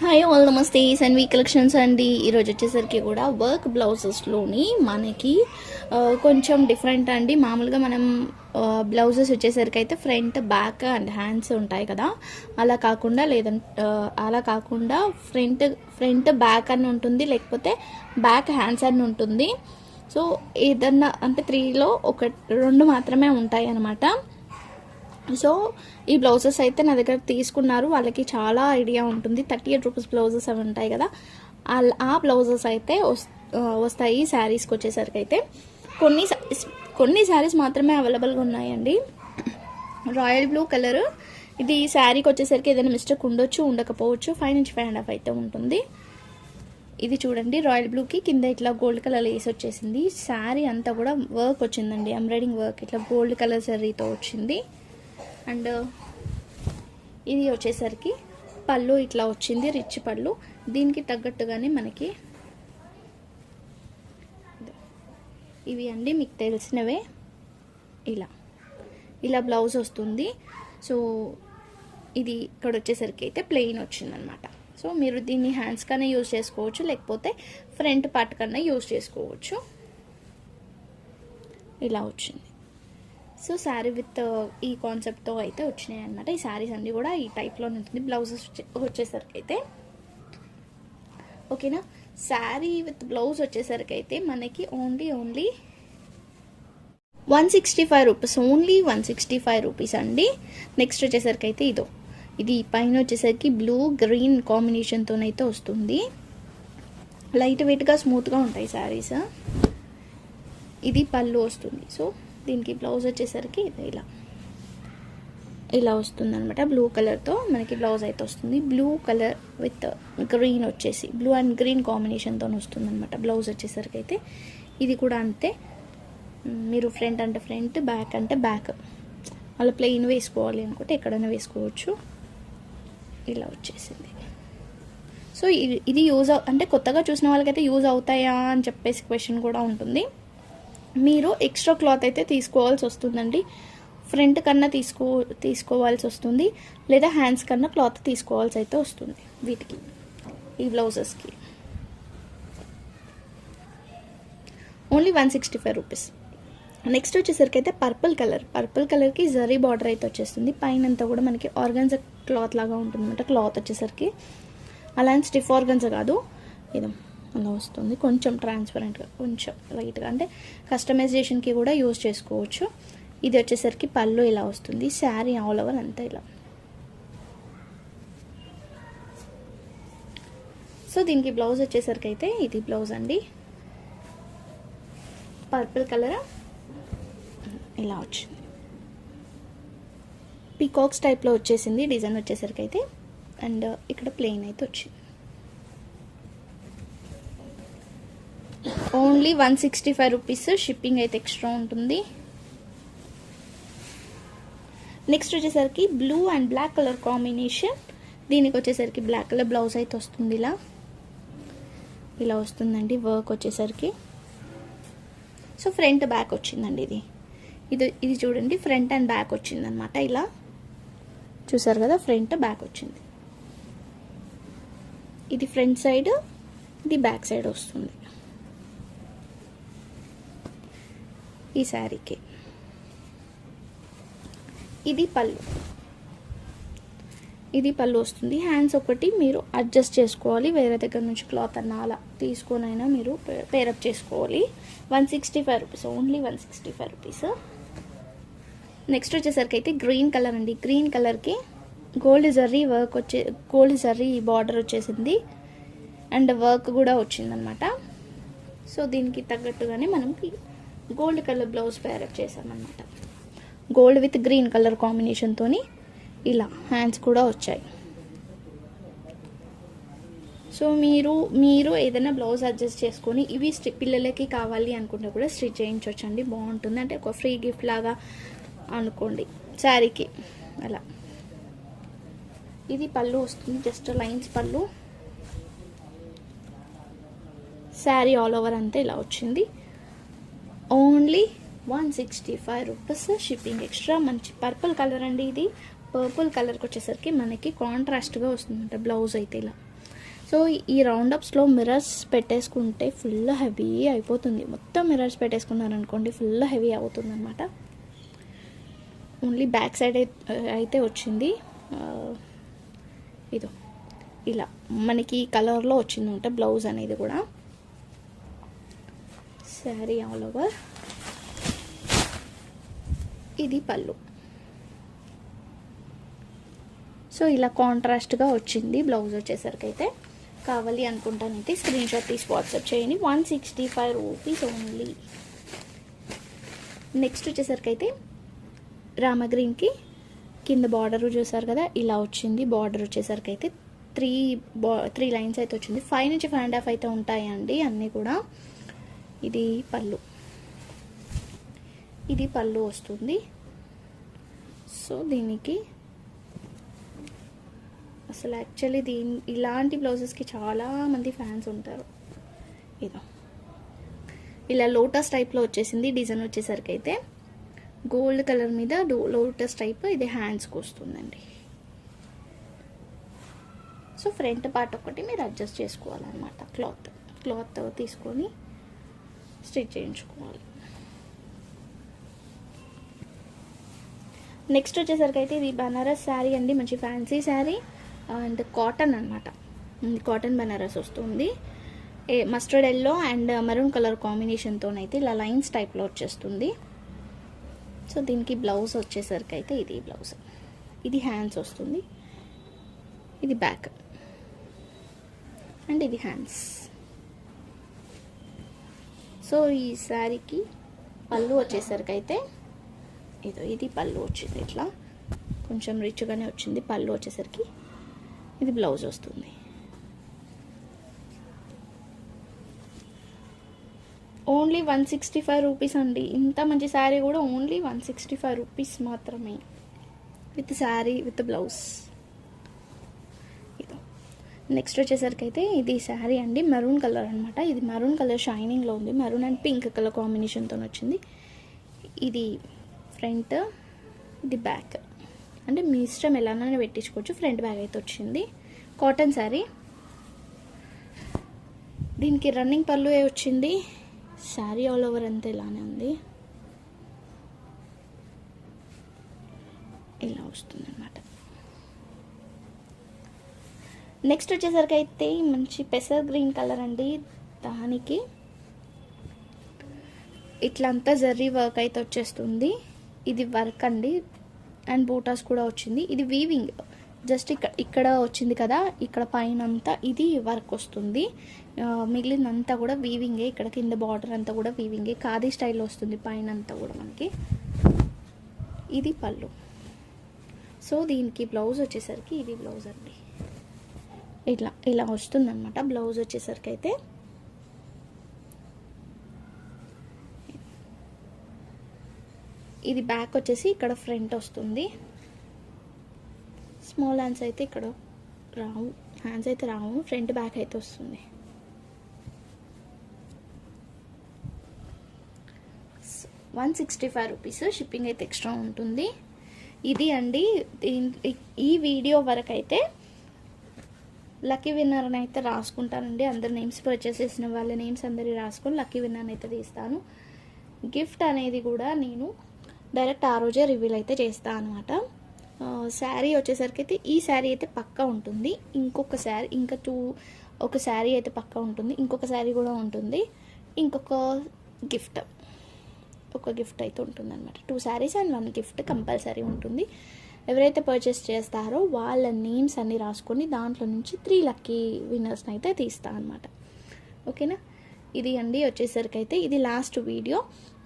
Hi all నమస్తే. Sanvi collections అండి. ఈరోజు వచ్చేసరికి కూడా వర్క్ బ్లౌజెస్లోని మనకి కొంచెం డిఫరెంట్ అండి. మామూలుగా మనం బ్లౌజెస్ వచ్చేసరికి అయితే ఫ్రంట్ బ్యాక్ అండ్ హ్యాండ్స్ ఉంటాయి కదా. అలా కాకుండా లేదంటే అలా కాకుండా ఫ్రంట్ ఫ్రంట్ బ్యాక్ అని ఉంటుంది. లేకపోతే బ్యాక్ హ్యాండ్స్ అని ఉంటుంది. సో ఏదన్నా అంటే త్రీలో ఒక రెండు మాత్రమే ఉంటాయి అన్నమాట సో ఈ బ్లౌజెస్ అయితే నా దగ్గర తీసుకున్నారు. వాళ్ళకి చాలా ఐడియా ఉంటుంది. థర్టీ ఎయిట్ రూపీస్ బ్లౌజెస్ అవి ఉంటాయి కదా. ఆ- బ్లౌజెస్ అయితే వస్తాయి శారీస్కి వచ్చేసరికి అయితే. కొన్ని కొన్ని శారీస్ మాత్రమే అవైలబుల్గా ఉన్నాయండి. Royal blue colour. ఇది శారీకి వచ్చేసరికి ఏదైనా మిస్టేక్ ఉండొచ్చు ఉండకపోవచ్చు. ఫైవ్ నుంచి ఫైవ్ అండ్ హాఫ్ అయితే ఉంటుంది. ఇది చూడండి. రాయల్ బ్లూకి కింద ఇట్లా గోల్డ్ కలర్ వేసి వచ్చేసింది. శారీ అంతా కూడా వర్క్ వచ్చిందండి. Embroidering work. ఇట్లా గోల్డ్ కలర్ శారీతో వచ్చింది. అండ్ ఇది వచ్చేసరికి పళ్ళు ఇట్లా వచ్చింది రిచ్ పళ్ళు. దీనికి తగ్గట్టుగానే మనకి ఇవి అండి మీకు తెలిసినవే. ఇలా ఇలా బ్లౌజ్ వస్తుంది. సో ఇది ఇక్కడ వచ్చేసరికి అయితే ప్లెయిన్ వచ్చిందనమాట. సో మీరు దీన్ని హ్యాండ్స్ కన్నా యూజ్ చేసుకోవచ్చు లేకపోతే ఫ్రంట్ పార్ట్ కన్నా యూజ్ చేసుకోవచ్చు. ఇలా వచ్చింది. సో శారీ విత్ uh, ఈ కాన్సెప్ట్తో అయితే వచ్చినాయి అనమాట ఈ శారీస్ అన్నీ కూడా ఈ టైప్లోనే ఉంటుంది. బ్లౌజెస్ వచ్చేసరికి అయితే ఓకేనా? శారీ విత్ బ్లౌజ్ వచ్చేసరికి అయితే మనకి only only one sixty five rupees. Only one sixty five rupees అండి. నెక్స్ట్ వచ్చేసరికి అయితే ఇదో ఇది పైన వచ్చేసరికి బ్లూ గ్రీన్ కాంబినేషన్తోనైతే వస్తుంది. లైట్ వెయిట్గా స్మూత్గా ఉంటాయి శారీస్. ఇది పళ్ళు వస్తుంది. సో దీనికి బ్లౌజ్ వచ్చేసరికి ఇలా. ఇలా వస్తుంది అనమాట బ్లూ కలర్తో మనకి బ్లౌజ్ అయితే వస్తుంది. బ్లూ కలర్ విత్ గ్రీన్ వచ్చేసి బ్లూ అండ్ గ్రీన్ కాంబినేషన్తో వస్తుంది అనమాట బ్లౌజ్ వచ్చేసరికి అయితే. ఇది కూడా అంతే. మీరు ఫ్రంట్ అంటే ఫ్రంట్ బ్యాక్ అంటే బ్యాక్. అలా ప్లెయిన్ వేసుకోవాలి అనుకుంటే ఎక్కడైనా వేసుకోవచ్చు. ఇలా వచ్చేసింది. సో ఇది ఇది యూజ్ అంటే కొత్తగా చూసిన వాళ్ళకైతే యూజ్ అవుతాయా అని చెప్పేసి క్వశ్చన్ కూడా ఉంటుంది. మీరు ఎక్స్ట్రా క్లాత్ అయితే తీసుకోవాల్సి వస్తుందండి. ఫ్రంట్ కన్నా తీసుకో తీసుకోవాల్సి వస్తుంది. లేదా హ్యాండ్స్ కన్నా క్లాత్ తీసుకోవాల్సి అయితే వస్తుంది వీటికి ఈ బ్లౌజెస్కి. Only one sixty five rupees. Next వచ్చేసరికి అయితే పర్పుల్ కలర్. పర్పుల్ కలర్కి జరీ బార్డర్ అయితే వచ్చేస్తుంది. పైన అంతా కూడా మనకి ఆర్గన్స్ క్లాత్ లాగా ఉంటుంది అనమాట క్లాత్ వచ్చేసరికి. అలా స్టిఫ్ ఆర్గన్స్ కాదు. ఇది. అలా వస్తుంది. కొంచెం ట్రాన్స్పరెంట్గా కొంచెం లైట్గా అంటే కస్టమైజేషన్కి కూడా యూజ్ చేసుకోవచ్చు. ఇది వచ్చేసరికి పళ్ళు ఇలా వస్తుంది. శారీ ఆల్ ఓవర్ అంతా ఇలా. సో దీనికి బ్లౌజ్ వచ్చేసరికి అయితే ఇది బ్లౌజ్ అండి. పర్పుల్ కలర్ ఇలా వచ్చింది. పీకాక్స్ టైప్లో వచ్చేసింది. డిజైన్ వచ్చేసరికి అయితే. అండ్ ఇక్కడ ప్లెయిన్ అయితే వచ్చింది. Only one sixty five rupees shipping అయితే ఎక్స్ట్రా ఉంటుంది. నెక్స్ట్ వచ్చేసరికి blue and black colour combination. దీనికి వచ్చేసరికి బ్లాక్ కలర్ బ్లౌజ్ అయితే వస్తుంది ఇలా. ఇలా వస్తుందండి వర్క్ వచ్చేసరికి. సో ఫ్రంట్ బ్యాక్ వచ్చిందండి ఇది. ఇది ఇది చూడండి ఫ్రంట్ అండ్ బ్యాక్ వచ్చిందనమాట ఇలా. చూసారు కదా ఫ్రంట్ బ్యాక్ వచ్చింది. ఇది ఫ్రంట్ సైడ్ ఇది బ్యాక్ సైడ్ వస్తుంది. ఈ శారీకి. ఇది పళ్ళు. ఇది పళ్ళు వస్తుంది. హ్యాండ్స్ ఒకటి మీరు అడ్జస్ట్ చేసుకోవాలి. వేరే దగ్గర నుంచి క్లాత్ అన్న అలా తీసుకొనైనా మీరు పేరప్ చేసుకోవాలి one sixty five rupees only one sixty five rupees next వచ్చేసరికి అయితే గ్రీన్ కలర్ అండి. గ్రీన్ కలర్కి గోల్డ్ జర్రీ వర్క్ వచ్చే గోల్డ్ జర్రీ బార్డర్ వచ్చేసింది. అండ్ వర్క్ కూడా వచ్చిందనమాట సో దీనికి తగ్గట్టుగానే మనం gold colour blouse pair up చేశామన్నమాట. Gold with green colour కాంబినేషన్తో ఇలా హ్యాండ్స్ కూడా వచ్చాయి. సో మీరు మీరు ఏదైనా బ్లౌజ్ అడ్జస్ట్ చేసుకొని ఇవి స్టి పిల్లలకి కావాలి అనుకుంటే కూడా స్టిచ్ చేయించవచ్చండి బాగుంటుంది. అంటే ఒక ఫ్రీ గిఫ్ట్ లాగా అనుకోండి. శారీకి అలా. ఇది పళ్ళు వస్తుంది. జస్ట్ లైన్స్ పళ్ళు. శారీ ఆల్ ఓవర్ అంతా ఇలా వచ్చింది. Only one sixty five rupees shipping extra మంచి పర్పుల్ కలర్ అండి ఇది. పర్పుల్ కలర్కి వచ్చేసరికి మనకి కాంట్రాస్ట్గా వస్తుందంట బ్లౌజ్ అయితే ఇలా. సో ఈ రౌండప్స్లో మిర్రర్స్ పెట్టేసుకుంటే ఫుల్ హెవీ అయిపోతుంది. మొత్తం మిర్రర్స్ పెట్టేసుకున్నారనుకోండి ఫుల్ హెవీ అవుతుంది అనమాట ఓన్లీ బ్యాక్ సైడ్ అయితే వచ్చింది. ఇదో. ఇలా మనకి కలర్లో వచ్చిందంట బ్లౌజ్ అనేది కూడా. శారీ ఆల్ ఓవర్ ఇది పళ్ళు. సో ఇలా కాంట్రాస్ట్గా వచ్చింది బ్లౌజ్ వచ్చేసరికి అయితే కావాలి అనుకుంటానైతే స్క్రీన్ షాట్ తీసి వాట్సాప్ చేయండి. One sixty five rupees only. Next వచ్చేసరికి అయితే రామగ్రీన్కి కింద బార్డర్ చూసారు కదా ఇలా వచ్చింది. బార్డర్ వచ్చేసరికి అయితే త్రీ బా త్రీ లైన్స్ అయితే వచ్చింది. ఫైవ్ నుంచి ఫైవ్ అండ్ హాఫ్ అయితే ఉంటాయండి అన్నీ కూడా. ఇది పళ్ళు. ఇది పళ్ళు వస్తుంది. సో దీనికి అసలు యాక్చువల్లీ దీని ఇలాంటి బ్లౌజెస్కి చాలామంది ఫ్యాన్స్ ఉంటారు. ఇదో. ఇలా లోటస్ టైప్లో వచ్చేసింది డిజైన్ వచ్చేసరికి అయితే గోల్డ్ కలర్ మీద డో లోటస్ టైప్ ఇది హ్యాండ్స్కి వస్తుందండి. సో ఫ్రంట్ పార్ట్ ఒకటి మీరు అడ్జస్ట్ చేసుకోవాలన్నమాట. క్లాత్ క్లాత్ తీసుకొని స్టిచ్ చేయించుకోవాలి. నెక్స్ట్ వచ్చేసరికి అయితే ఇది బనారస్ శారీ అండి మంచి ఫ్యాన్సీ శారీ. అండ్ కాటన్ అనమాట కాటన్ బనారస్ వస్తుంది. A mustard yellow and maroon colour కాంబినేషన్తోనైతే ఇలా లైన్స్ టైప్లో వచ్చేస్తుంది. సో దీనికి బ్లౌజ్ వచ్చేసరికి అయితే ఇది బ్లౌజ్ ఇది హ్యాండ్స్ వస్తుంది. ఇది బ్యాక్ అండ్ ఇది హ్యాండ్స్ సో ఈ శారీకి పళ్ళు వచ్చేసరికి అయితే ఇదో ఇది పళ్ళు వచ్చింది ఇట్లా. కొంచెం రిచ్గానే వచ్చింది పళ్ళు వచ్చేసరికి ఇది బ్లౌజ్ వస్తుంది. Only one sixty five rupees అండి. ఇంత మంచి శారీ కూడా only one sixty five rupees మాత్రమే. విత్ శారీ విత్ బ్లౌజ్ ఇదో. నెక్స్ట్ వచ్చేసరికి అయితే ఇది శారీ అండి. మెరూన్ కలర్ అనమాట ఇది మెరూన్ కలర్ షైనింగ్లో ఉంది. మెరూన్ అండ్ పింక్ కలర్ కాంబినేషన్తో వచ్చింది. ఇది ఫ్రంట్ ఇది బ్యాక్. అంటే మీ ఇష్టం ఎలానైనా పెట్టించుకోవచ్చు. ఫ్రంట్ బ్యాగ్ అయితే వచ్చింది. కాటన్ శారీ. దీనికి రన్నింగ్ పళ్ళు ఏ వచ్చింది? శారీ ఆల్ ఓవర్ అంతా ఇలానే ఉంది. ఇలా వస్తుంది అనమాట నెక్స్ట్ వచ్చేసరికి అయితే మంచి పెసర్ గ్రీన్ కలర్ అండి. దానికి ఇట్లంతా జర్రీ వర్క్ అయితే వచ్చేస్తుంది. ఇది వర్క్ అండి. అండ్ బూటాస్ కూడా వచ్చింది. ఇది వీవింగ్ జస్ట్ ఇక్కడ ఇక్కడ వచ్చింది కదా ఇక్కడ పైన అంతా ఇది వర్క్ వస్తుంది. మిగిలినంతా కూడా వీవింగే ఇక్కడ కింద బార్డర్ అంతా కూడా వీవింగే ఖాదీ స్టైల్లో వస్తుంది పైన అంతా కూడా మనకి. ఇది పళ్ళు. సో దీనికి బ్లౌజ్ వచ్చేసరికి ఇది బ్లౌజ్ అండి. ఇట్లా ఇలా వస్తుందన్నమాట. బ్లౌజ్ వచ్చేసరికి అయితే ఇది బ్యాక్ వచ్చేసి ఇక్కడ ఫ్రంట్ వస్తుంది. స్మాల్ హ్యాండ్స్ అయితే ఇక్కడ రావు. హ్యాండ్స్ అయితే రావు. ఫ్రంట్ బ్యాక్ అయితే వస్తుంది. One sixty five rupees shipping అయితే ఎక్స్ట్రా ఉంటుంది. ఇది అండి ఈ వీడియో వరకు అయితే లక్కీ విన్నర్ అని అయితే రాసుకుంటానండి. అందరు నేమ్స్ పర్చేస్ చేసిన వాళ్ళ నేమ్స్ అందరి రాసుకొని లక్కీ విన్నర్ని అయితే తీస్తాను. గిఫ్ట్ అనేది కూడా నేను డైరెక్ట్ ఆ రోజే రివీల్ అయితే చేస్తా అనమాట శారీ వచ్చేసరికి అయితే ఈ శారీ అయితే పక్కా ఉంటుంది. ఇంకొక శారీ ఇంకా టూ ఒక శారీ అయితే పక్కా ఉంటుంది. ఇంకొక శారీ కూడా ఉంటుంది. ఇంకొక గిఫ్ట్ ఒక గిఫ్ట్ అయితే ఉంటుంది అనమాట two sarees and one gift compulsory ఉంటుంది. ఎవరైతే పర్చేస్ చేస్తారో వాళ్ళ నేమ్స్ అన్నీ రాసుకొని దాంట్లో నుంచి త్రీ లక్కీ విన్నర్స్ని అయితే తీస్తా అనమాట ఓకేనా ఇది అండి వచ్చేసరికి అయితే ఇది లాస్ట్ వీడియో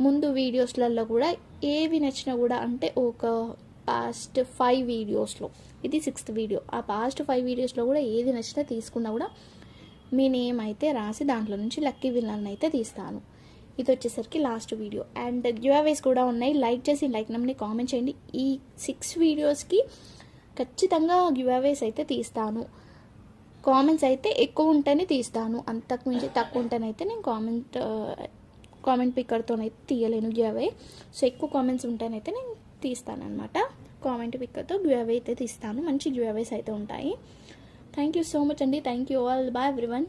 ముందు వీడియోస్లలో కూడా ఏవి నచ్చినా కూడా అంటే ఒక పాస్ట్ ఫైవ్ వీడియోస్లో ఇది సిక్స్త్ వీడియో ఆ పాస్ట్ ఫైవ్ వీడియోస్లో కూడా ఏది నచ్చినా తీసుకున్నా కూడా మీ నేమ్ అయితే రాసి దాంట్లో నుంచి లక్కీ విన్నర్ని అయితే తీస్తాను. ఇది వచ్చేసరికి లాస్ట్ వీడియో అండ్ గివ్అవేస్ కూడా ఉన్నాయి. లైక్ చేసి లైక్ నెంబర్ని కామెంట్ చేయండి. ఈ సిక్స్ వీడియోస్కి ఖచ్చితంగా గివ్అవేస్ అయితే తీస్తాను. కామెంట్స్ అయితే ఎక్కువ ఉంటేనే తీస్తాను. అంతకు మించి తక్కువ ఉంటేనైతే నేను కామెంట్ కామెంట్ పిక్కర్తోనైతే తీయలేను గివ్ సో ఎక్కువ కామెంట్స్ ఉంటేనైతే నేను తీస్తాను అనమాట కామెంట్ పిక్కర్తో గివ్ అయితే తీస్తాను. మంచి గివ్ అయితే ఉంటాయి. థ్యాంక్ యూ సో మచ్ అండి. Thank you all bye everyone